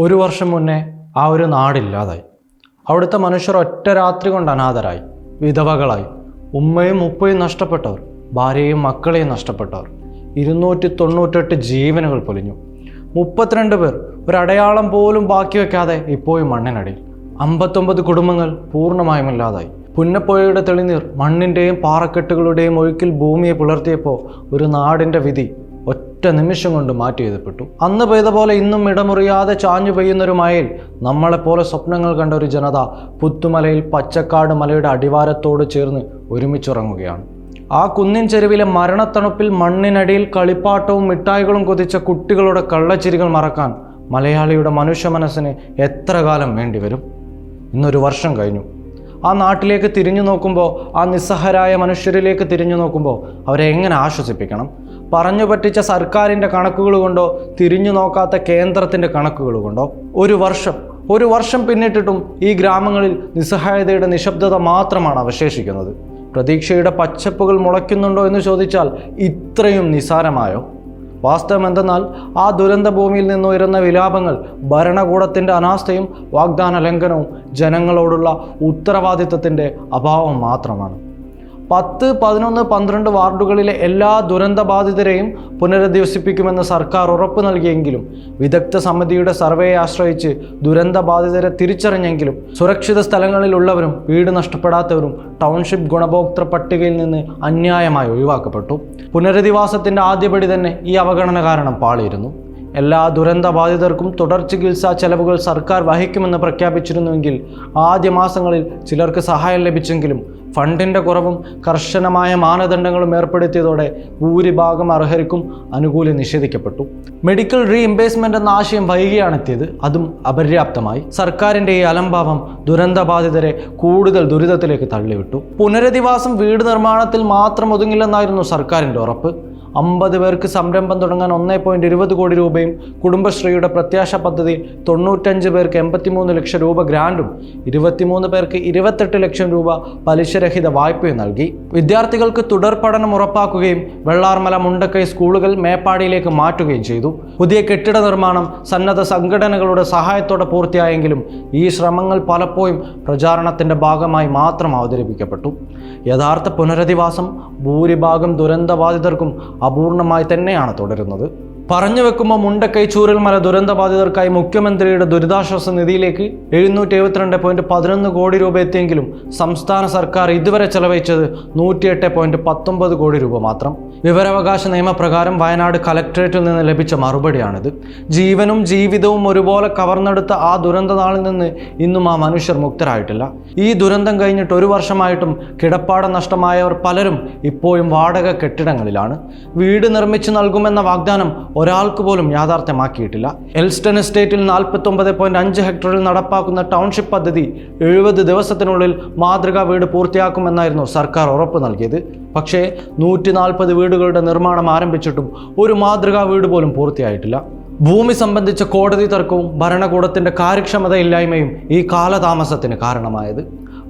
ഒരു വർഷം മുന്നേ ആ ഒരു നാടില്ലാതായി. അവിടുത്തെ മനുഷ്യർ ഒറ്റ രാത്രി കൊണ്ട് അനാഥരായി. വിധവകളായി. ഉമ്മയും ഉപ്പയും നഷ്ടപ്പെട്ടവർ. ഭാര്യയും മക്കളെയും നഷ്ടപ്പെട്ടവർ. ഇരുന്നൂറ്റി തൊണ്ണൂറ്റെട്ട് ജീവനുകൾ പൊലിഞ്ഞു. മുപ്പത്തിരണ്ട് പേർ ഒരടയാളം പോലും ബാക്കി വയ്ക്കാതെ ഇപ്പോഴും മണ്ണിനടിയിൽ. അമ്പത്തൊമ്പത് കുടുംബങ്ങൾ പൂർണമായും ഇല്ലാതായി പുന്നപ്പുഴയുടെ തെളിനീർ മണ്ണിന്റെയും പാറക്കെട്ടുകളുടെയും ഒഴുക്കിൽ ഭൂമിയെ പുലർത്തിയപ്പോൾ ഒരു നാടിന്റെ വിധി ഒറ്റ നിമിഷം കൊണ്ട് മാറ്റി എഴുതപ്പെട്ടു. അന്ന് പെയ്ത പോലെ ഇന്നും ഇടമുറിയാതെ ചാഞ്ഞു പെയ്യുന്നൊരു മഴയിൽ നമ്മളെപ്പോലെ സ്വപ്നങ്ങൾ കണ്ട ഒരു ജനത പുത്തുമലയിൽ പച്ചക്കാട് മലയുടെ അടിവാരത്തോട് ചേർന്ന് ഒരുമിച്ചുറങ്ങുകയാണ്. ആ കുന്നിൻ ചെരുവിലെ മരണത്തണുപ്പിൽ മണ്ണിനടിയിൽ കളിപ്പാട്ടവും മിഠായികളും കൊതിച്ച കുട്ടികളുടെ കള്ളച്ചിരികൾ മറക്കാൻ മലയാളിയുടെ മനുഷ്യ മനസ്സിന് എത്ര കാലം വേണ്ടിവരും? ഇന്നൊരു വർഷം കഴിഞ്ഞു. ആ നാട്ടിലേക്ക് തിരിഞ്ഞു നോക്കുമ്പോൾ ആ നിസ്സഹരായ മനുഷ്യരിലേക്ക് തിരിഞ്ഞു നോക്കുമ്പോൾ അവരെ എങ്ങനെ ആശ്വസിപ്പിക്കണം? പറഞ്ഞു പറ്റിച്ച സർക്കാരിന്റെ കണക്കുകൾ കൊണ്ടോ തിരിഞ്ഞു നോക്കാത്ത കേന്ദ്രത്തിന്റെ കണക്കുകൾ കൊണ്ടോ. ഒരു വർഷം ഒരു വർഷം പിന്നിട്ടിട്ടും ഈ ഗ്രാമങ്ങളിൽ നിസ്സഹായതയുടെ നിശബ്ദത മാത്രമാണ് അവശേഷിക്കുന്നത്. പ്രതീക്ഷയുടെ പച്ചപ്പുകൾ മുളയ്ക്കുന്നുണ്ടോ എന്ന് ചോദിച്ചാൽ ഇത്രയും നിസാരമായോ? വാസ്തവം എന്തെന്നാൽ ആ ദുരന്ത ഭൂമിയിൽ നിന്ന് ഉയരുന്ന വിലാപങ്ങൾ ഭരണകൂടത്തിന്റെ അനാസ്ഥയും വാഗ്ദാന ലംഘനവും ജനങ്ങളോടുള്ള ഉത്തരവാദിത്വത്തിന്റെ അഭാവം മാത്രമാണ്. പത്ത് പതിനൊന്ന് പന്ത്രണ്ട് വാർഡുകളിലെ എല്ലാ ദുരന്തബാധിതരെയും പുനരധിവസിപ്പിക്കുമെന്ന് സർക്കാർ ഉറപ്പ് നൽകിയെങ്കിലും വിദഗ്ധ സമിതിയുടെ സർവേയെ ആശ്രയിച്ച് ദുരന്തബാധിതരെ തിരിച്ചറിഞ്ഞെങ്കിലും സുരക്ഷിത സ്ഥലങ്ങളിലുള്ളവരും വീട് നഷ്ടപ്പെടാത്തവരും ടൗൺഷിപ്പ് ഗുണഭോക്തൃ പട്ടികയിൽ നിന്ന് അന്യായമായി ഒഴിവാക്കപ്പെട്ടു. പുനരധിവാസത്തിന്റെ ആദ്യപടി തന്നെ ഈ അവഗണന കാരണം പാളിയിരുന്നു. എല്ലാ ദുരന്ത ബാധിതർക്കും തുടർ ചികിത്സാ ചെലവുകൾ സർക്കാർ വഹിക്കുമെന്ന് പ്രഖ്യാപിച്ചിരുന്നുവെങ്കിൽ ആദ്യ മാസങ്ങളിൽ ചിലർക്ക് സഹായം ലഭിച്ചെങ്കിലും ഫണ്ടിന്റെ കുറവും കർശനമായ മാനദണ്ഡങ്ങളും ഏർപ്പെടുത്തിയതോടെ ഭൂരിഭാഗം അർഹർക്കും അനുകൂല്യം നിഷേധിക്കപ്പെട്ടു. മെഡിക്കൽ റീഇംബേസ്മെന്റ് എന്ന ആശയം വൈകിയാണെത്തിയത്. അതും അപര്യാപ്തമായി. സർക്കാരിന്റെ ഈ അലംഭാവം ദുരന്തബാധിതരെ കൂടുതൽ ദുരിതത്തിലേക്ക് തള്ളിവിട്ടു. പുനരധിവാസം വീട് നിർമ്മാണത്തിൽ മാത്രം ഒതുങ്ങില്ലെന്നായിരുന്നു സർക്കാരിന്റെ ഉറപ്പ്. അമ്പത് പേർക്ക് സംരംഭം തുടങ്ങാൻ ഒന്നേ പോയിന്റ് ഇരുപത് കോടി രൂപയും കുടുംബശ്രീയുടെ പ്രത്യാശ പദ്ധതിയിൽ തൊണ്ണൂറ്റഞ്ച് പേർക്ക് എൺപത്തിമൂന്ന് ലക്ഷം രൂപ ഗ്രാൻഡും ഇരുപത്തിമൂന്ന് പേർക്ക് ഇരുപത്തെട്ട് ലക്ഷം രൂപ പലിശരഹിത വായ്പയും നൽകി. വിദ്യാർത്ഥികൾക്ക് തുടർ പഠനം ഉറപ്പാക്കുകയും വെള്ളാർമല മുണ്ടക്കൈ സ്കൂളുകൾ മേപ്പാടിയിലേക്ക് മാറ്റുകയും ചെയ്തു. പുതിയ കെട്ടിട നിർമ്മാണം സന്നദ്ധ സംഘടനകളുടെ സഹായത്തോടെ പൂർത്തിയായെങ്കിലും ഈ ശ്രമങ്ങൾ പലപ്പോഴും പ്രചാരണത്തിന്റെ ഭാഗമായി മാത്രം അവതരിപ്പിക്കപ്പെട്ടു. യഥാർത്ഥ പുനരധിവാസം ഭൂരിഭാഗം ദുരന്തബാധിതർക്കും അപൂർണമായി തന്നെയാണ് തുടരുന്നത്. പറഞ്ഞു വെക്കുമ്പോൾ മുണ്ടക്കൈ ചൂരൽമല ദുരന്തബാധിതർക്കായി മുഖ്യമന്ത്രിയുടെ ദുരിതാശ്വാസ നിധിയിലേക്ക് എഴുന്നൂറ്റി എഴുപത്തിരണ്ട് പോയിന്റ് പതിനൊന്ന് കോടി രൂപ എത്തിയെങ്കിലും സംസ്ഥാന സർക്കാർ ഇതുവരെ ചെലവഴിച്ചത് നൂറ്റിയെട്ട് പോയിന്റ് പത്തൊമ്പത് കോടി രൂപ മാത്രം. വിവരാവകാശ നിയമപ്രകാരം വയനാട് കലക്ട്രേറ്റിൽ നിന്ന് ലഭിച്ച മറുപടിയാണിത്. ജീവനും ജീവിതവും ഒരുപോലെ കവർന്നെടുത്ത ആ ദുരന്ത നാളിൽ നിന്ന് ഇന്നും ആ മനുഷ്യർ മുക്തരായിട്ടില്ല. ഈ ദുരന്തം കഴിഞ്ഞിട്ട് ഒരു വർഷമായിട്ടും കിടപ്പാടം നഷ്ടമായവർ പലരും ഇപ്പോഴും വാടക കെട്ടിടങ്ങളിലാണ്. വീട് നിർമ്മിച്ചു നൽകുമെന്ന വാഗ്ദാനം ഒരാൾക്ക് പോലും യാഥാർത്ഥ്യമാക്കിയിട്ടില്ല. എൽസ്റ്റൺ എസ്റ്റേറ്റിൽ നാൽപ്പത്തൊമ്പത് പോയിന്റ് അഞ്ച് ഹെക്ടറിൽ നടപ്പാക്കുന്ന ടൗൺഷിപ്പ് പദ്ധതി എഴുപത് ദിവസത്തിനുള്ളിൽ മാതൃകാ വീട് പൂർത്തിയാക്കുമെന്നായിരുന്നു സർക്കാർ ഉറപ്പ് നൽകിയത്. പക്ഷേ നൂറ്റി നാൽപ്പത് വീടുകളുടെ നിർമ്മാണം ആരംഭിച്ചിട്ടും ഒരു മാതൃകാ വീട് പോലും പൂർത്തിയായിട്ടില്ല. ഭൂമി സംബന്ധിച്ച കോടതി തർക്കവും ഭരണകൂടത്തിന്റെ കാര്യക്ഷമതയില്ലായ്മയും ഈ കാലതാമസത്തിന് കാരണമായത്.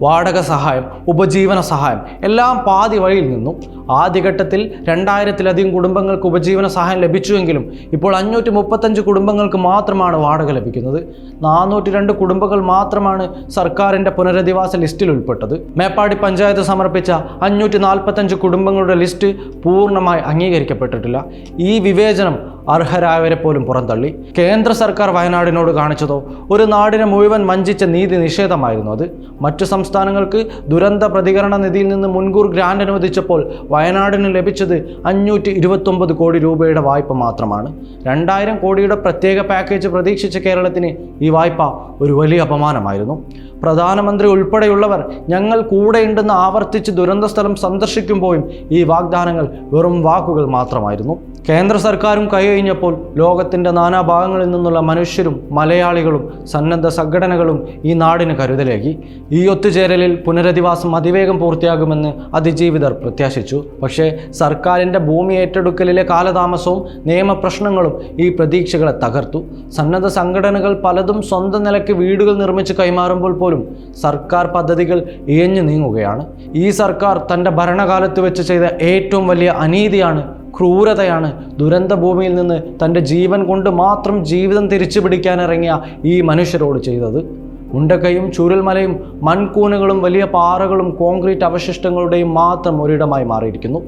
വാടക സഹായം ഉപജീവന സഹായം എല്ലാം പാതി വഴിയിൽ നിന്നു ആദ്യഘട്ടത്തിൽ രണ്ടായിരത്തിലധികം കുടുംബങ്ങൾക്ക് ഉപജീവന സഹായം ലഭിച്ചുവെങ്കിലും ഇപ്പോൾ അഞ്ഞൂറ്റി മുപ്പത്തഞ്ച് കുടുംബങ്ങൾക്ക് മാത്രമാണ് വാടക ലഭിക്കുന്നത്. നാനൂറ്റി രണ്ട് കുടുംബങ്ങൾ മാത്രമാണ് സർക്കാരിന്റെ പുനരധിവാസ ലിസ്റ്റിൽ ഉൾപ്പെട്ടത്. മേപ്പാടി പഞ്ചായത്ത് സമർപ്പിച്ച അഞ്ഞൂറ്റി നാൽപ്പത്തഞ്ച് കുടുംബങ്ങളുടെ ലിസ്റ്റ് പൂർണമായി അംഗീകരിക്കപ്പെട്ടിട്ടില്ല. ഈ വിവേചനം അർഹരായവരെ പോലും പുറന്തള്ളി. കേന്ദ്ര സർക്കാർ വയനാടിനോട് കാണിച്ചതോ ഒരു നാടിനെ മുഴുവൻ വഞ്ചിച്ച നീതി നിഷേധമായിരുന്നു അത്. മറ്റു സംസ്ഥാനങ്ങൾക്ക് ദുരന്ത പ്രതികരണ നിധിയിൽ നിന്ന് മുൻകൂർ ഗ്രാന്റ് അനുവദിച്ചപ്പോൾ വയനാടിന് ലഭിച്ചത് അഞ്ഞൂറ്റി ഇരുപത്തൊമ്പത് കോടി രൂപയുടെ വായ്പ മാത്രമാണ്. രണ്ടായിരം കോടിയുടെ പ്രത്യേക പാക്കേജ് പ്രതീക്ഷിച്ച കേരളത്തിന് ഈ വായ്പ ഒരു വലിയ അപമാനമായിരുന്നു. പ്രധാനമന്ത്രി ഉൾപ്പെടെയുള്ളവർ ഞങ്ങൾ കൂടെയുണ്ടെന്ന് ആവർത്തിച്ച് ദുരന്ത സ്ഥലം സന്ദർശിക്കുമ്പോഴും ഈ വാഗ്ദാനങ്ങൾ വെറും വാക്കുകൾ മാത്രമായിരുന്നു. കേന്ദ്ര സർക്കാരും കൈകഴിഞ്ഞപ്പോൾ ലോകത്തിന്റെ നാനാഭാഗങ്ങളിൽ നിന്നുള്ള മനുഷ്യരും മലയാളികളും സന്നദ്ധ സംഘടനകളും ഈ നാടിന് കരുതലേകി. ഈ ഒത്തുചേരലിൽ പുനരധിവാസം അതിവേഗം പൂർത്തിയാകുമെന്ന് അതിജീവിതർ പ്രത്യാശിച്ചു. പക്ഷേ സർക്കാരിന്റെ ഭൂമി ഏറ്റെടുക്കലിലെ കാലതാമസവും നിയമപ്രശ്നങ്ങളും ഈ പ്രതീക്ഷകളെ തകർത്തു. സന്നദ്ധ സംഘടനകൾ പലതും സ്വന്തം നിലയ്ക്ക് വീടുകൾ നിർമ്മിച്ച് കൈമാറുമ്പോൾ പോലും സർക്കാർ പദ്ധതികൾ ഇഴഞ്ഞു നീങ്ങുകയാണ്. ഈ സർക്കാർ തന്റെ ഭരണകാലത്ത് വെച്ച് ചെയ്ത ഏറ്റവും വലിയ അനീതിയാണ് ക്രൂരതയാണ് ദുരന്ത ഭൂമിയിൽ നിന്ന് തന്റെ ജീവൻ കൊണ്ട് മാത്രം ജീവിതം തിരിച്ചു പിടിക്കാനിറങ്ങിയ ഈ മനുഷ്യരോട് ചെയ്തത്. മുണ്ടക്കയും ചുരുൾമലയും മൺകൂനുകളും വലിയ പാറകളും കോൺക്രീറ്റ് അവശിഷ്ടങ്ങളുടെയും മാത്രം ഒരിടമായി മാറിയിരിക്കുന്നു.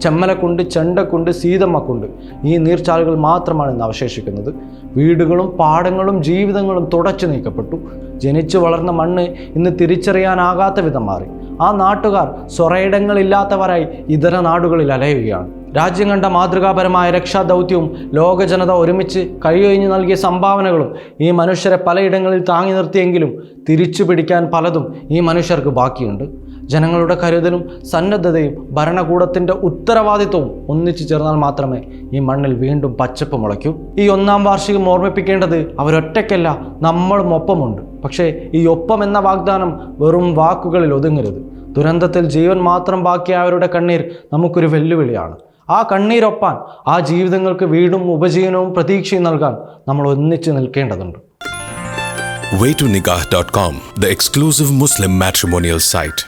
ചെമ്മലക്കുണ്ട് ചെണ്ടക്കുണ്ട് സീതമ്മക്കുണ്ട്. ഈ നീർച്ചാലുകൾ മാത്രമാണ് ഇന്ന് അവശേഷിക്കുന്നത്. വീടുകളും പാടങ്ങളും ജീവിതങ്ങളും തുടച്ചു നീക്കപ്പെട്ടു. ജനിച്ചു വളർന്ന മണ്ണ് ഇന്ന് തിരിച്ചറിയാനാകാത്ത വിധം മാറി. ആ നാട്ടുകാർ സ്വറയിടങ്ങളില്ലാത്തവരായി ഇതര നാടുകളിൽ അലയുകയാണ്. രാജ്യം കണ്ട മാതൃകാപരമായ രക്ഷാദൗത്യവും ലോക ജനത ഒരുമിച്ച് കഴിയൊഴിഞ്ഞു നൽകിയ സംഭാവനകളും ഈ മനുഷ്യരെ പലയിടങ്ങളിൽ താങ്ങി നിർത്തിയെങ്കിലും തിരിച്ചു പിടിക്കാൻ പലതും ഈ മനുഷ്യർക്ക് ബാക്കിയുണ്ട്. ജനങ്ങളുടെ കരുതലും സന്നദ്ധതയും ഭരണകൂടത്തിന്റെ ഉത്തരവാദിത്വവും ഒന്നിച്ചു ചേർന്നാൽ മാത്രമേ ഈ മണ്ണിൽ വീണ്ടും പച്ചപ്പ് മുളയ്ക്കൂ. ഈ ഒന്നാം വാർഷികം ഓർമ്മിപ്പിക്കേണ്ടത് അവരൊറ്റയ്ക്കല്ല നമ്മളും ഒപ്പമുണ്ട്. പക്ഷേ ഈ ഒപ്പം എന്ന വാഗ്ദാനം വെറും വാക്കുകളിൽ ഒതുങ്ങരുത്. ദുരന്തത്തിൽ ജീവൻ മാത്രം ബാക്കിയായവരുടെ കണ്ണീർ നമുക്കൊരു വെല്ലുവിളിയാണ്. ആ കണ്ണീരൊപ്പാൻ ആ ജീവിതങ്ങൾക്ക് വീടും ഉപജീവനവും പ്രതീക്ഷയും നൽകാൻ നമ്മൾ ഒന്നിച്ചു നിൽക്കേണ്ടതുണ്ട് waytonikah.com, the exclusive Muslim matrimonial site.